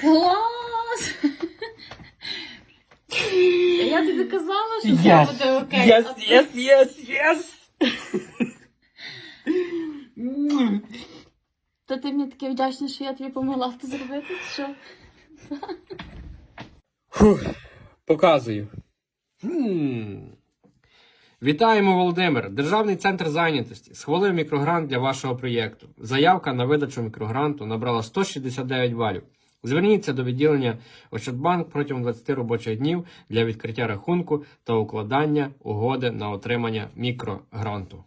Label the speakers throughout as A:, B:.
A: Клас! Я тобі казала, що все
B: Yes!
A: буде окей.
B: Yes, yes, yes, yes!
A: То ти мені таке вдячний, що я тобі помогла це зробити? Що?
B: Фух, показую. Хм. Вітаємо, Володимир! Державний центр зайнятості схвалив мікрогрант для вашого проєкту. Заявка на видачу мікрогранту набрала 169 балів. Зверніться до відділення Ощадбанк протягом 20 робочих днів для відкриття рахунку та укладання угоди на отримання мікрогранту.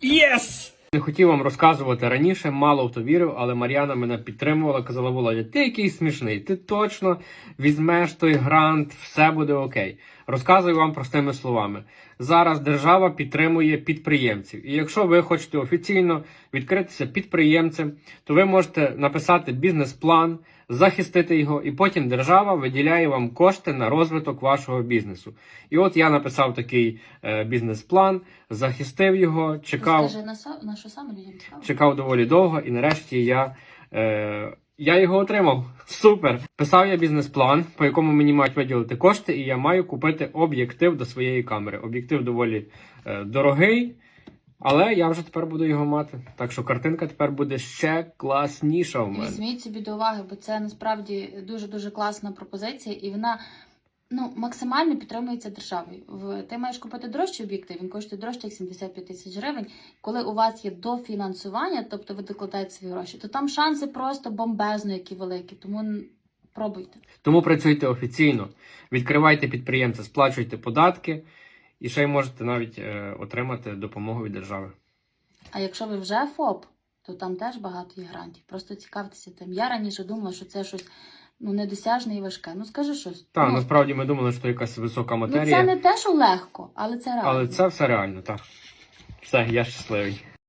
B: Єс! Не хотів вам розказувати раніше, мало хто вірив, але Мар'яна мене підтримувала, казала Володя, ти який смішний, ти точно візьмеш той грант, все буде окей. Розказую вам простими словами. Зараз держава підтримує підприємців. І якщо ви хочете офіційно відкритися підприємцем, то ви можете написати бізнес-план, захистити його, і потім держава виділяє вам кошти на розвиток вашого бізнесу. І от я написав такий е, бізнес-план, захистив його, чекав
A: Скажи, на, са- на що саме людям цікаво?
B: чекав доволі довго, і нарешті я, е, я його отримав. Супер! Писав я бізнес-план, по якому мені мають виділити кошти, і я маю купити об'єктив до своєї камери. Об'єктив доволі е, дорогий, але я вже тепер буду його мати. Так що картинка тепер буде ще класніша в мене.
A: Візьміть собі до уваги, бо це насправді дуже дуже класна пропозиція, і вона ну максимально підтримується державою. В ти маєш купити дорожчий об'єктив, він коштує дорожче як 75 тисяч гривень. Коли у вас є дофінансування, тобто ви докладаєте свої гроші, то там шанси просто бомбезно, які великі. Тому пробуйте.
B: Тому працюйте офіційно, відкривайте підприємця, сплачуйте податки, і ще й можете навіть е, отримати допомогу від держави.
A: А якщо ви вже ФОП, то там теж багато є грантів. Просто цікавтеся тим. Я раніше думала, що це щось ну недосяжне і важке. Ну скажи щось.
B: Так,
A: ну,
B: насправді ми думали, що якась висока
A: ну
B: матерія.
A: це не те, що легко, але це реально.
B: Але це все реально, так. Все, я щасливий.